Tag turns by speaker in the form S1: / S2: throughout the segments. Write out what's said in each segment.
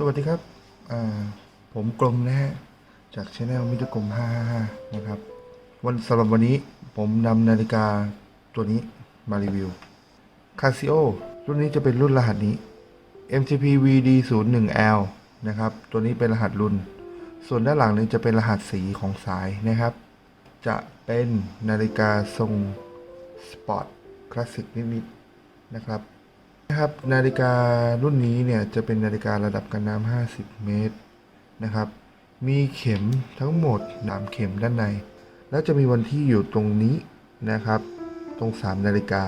S1: สวัสดีครับ ผมกลมนะฮะ จากช anel มิตรกลม555 นะครับ วันสำหรับวันนี้ผมนำนาฬิกาตัวนี้มารีวิว Casio รุ่นนี้จะเป็นรุ่นรหัสนี้ MTP VD 0 1 L นะครับ ตัวนี้เป็นรหัสรุ่น ส่วนด้านหลังนี้จะเป็นรหัสสีของสายนะครับ จะเป็นนาฬิกาทรงสปอร์ตคลาสสิกนิดๆนะครับ นะครับนาฬิการุ่นนี้เนี่ยจะเป็นนาฬิการะดับกันน้ำ 50 เมตรนะครับ มีเข็มทั้งหมดสามเข็มด้านใน แล้วจะมีวันที่อยู่ตรงนี้นะครับ ตรง 3 นาฬิกา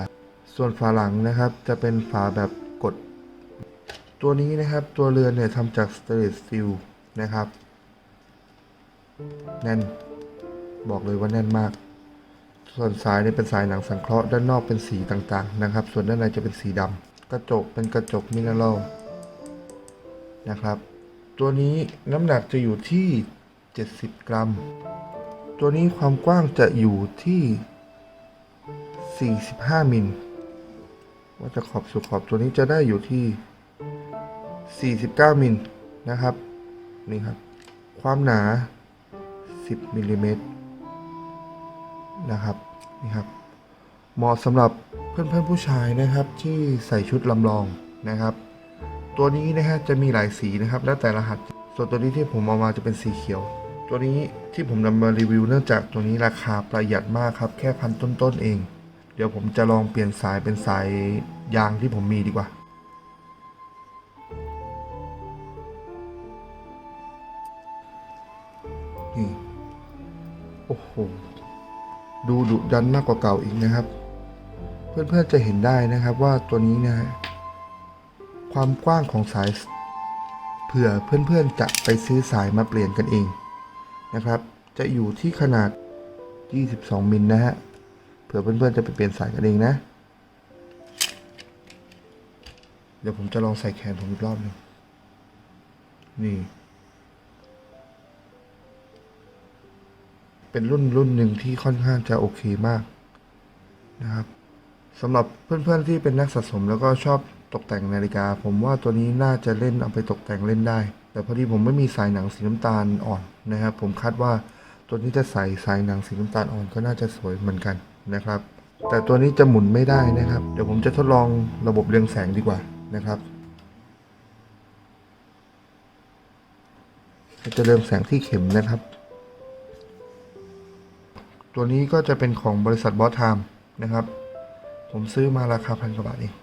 S1: ส่วนฝาหลังนะครับจะเป็นฝาแบบกด ตัวนี้นะครับตัวเรือนเนี่ยทำจากสเตเลสสตีลนะครับ แน่น บอกเลยว่าแน่นมากส่วนสายเนี่ยเป็นสายหนังสังเคราะห์ด้านนอกเป็นสีต่างๆนะครับ ส่วนด้านในจะเป็นสีดำ กระจกเป็นกระจกมิเนอรัลนะครับ ตัวนี้น้ำหนักจะอยู่ที่ 70 กรัม ตัวนี้ความกว้างจะอยู่ที่ 45 มิลว่าจะขอบสู่ขอบตัวนี้จะได้อยู่ที่ 49 มิลนะครับ นี่ครับ ความหนา 10มิลลิเมตรนะครับ นี่ครับ เหมาะสำหรับเพื่อนๆผู้ชายนะครับที่ใส่ชุดลำลองนะครับ ตัวนี้นะฮะจะมีหลายสีนะครับ แล้วแต่รหัส ส่วนตัวนี้ที่ผมเอามาจะเป็นสีเขียว ตัวนี้ที่ผมนำมารีวิวเนื่องจากตัวนี้ราคาประหยัดมากครับแค่พันต้นๆเอง เดี๋ยวผมจะลองเปลี่ยนสายเป็นสายยางที่ผมมีดีกว่านี่โอ้โห ดูดุดันมากกว่าเก่าอีกนะครับ เพื่อนๆจะเห็นได้นะครับว่าตัวนี้นะฮะความกว้างของสายเผื่อเพื่อนๆจะไปซื้อสายมาเปลี่ยนกันเองนะครับ จะอยู่ที่ขนาด 22 มิลนะฮะเผื่อเพื่อนๆจะไปเปลี่ยนสายกันเองนะ เดี๋ยวผมจะลองใส่แขนผมอีกรอบหนึ่งนี่ เป็นรุ่นรุ่นหนึ่งที่ค่อนข้างจะโอเคมากนะครับ สำหรับเพื่อนๆที่เป็นนักสะสมแล้วก็ชอบตกแต่งนาฬิกา ผมว่าตัวนี้น่าจะเล่นเอาไปตกแต่งเล่นได้ แต่พอดีผมไม่มีสายหนังสีน้ำตาลอ่อนนะครับ ผมคาดว่าตัวนี้จะใส่สายหนังสีน้ำตาลอ่อนก็น่าจะสวยเหมือนกันนะครับ แต่ตัวนี้จะหมุนไม่ได้นะครับ เดี๋ยวผมจะทดลองระบบเรืองแสงดีกว่านะครับจะเรืองแสงที่เข็มนะครับ ตัวนี้ก็จะเป็นของบริษัทบอสไทม์นะครับ ผมซื้อมาราคาพันกว่าบาทเอง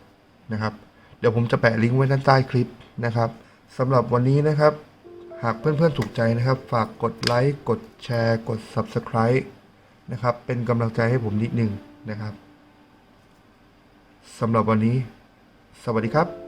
S1: นะครับ เดี๋ยวผมจะแปะลิงก์ไว้ด้านใต้คลิปนะครับสำหรับวันนี้นะครับ หากเพื่อนๆถูกใจนะครับ ฝากกดไลค์กดแชร์ กด Subscribe นะครับ เป็นกำลังใจให้ผมนิดนึงนะครับสำหรับวันนี้ สวัสดีครับ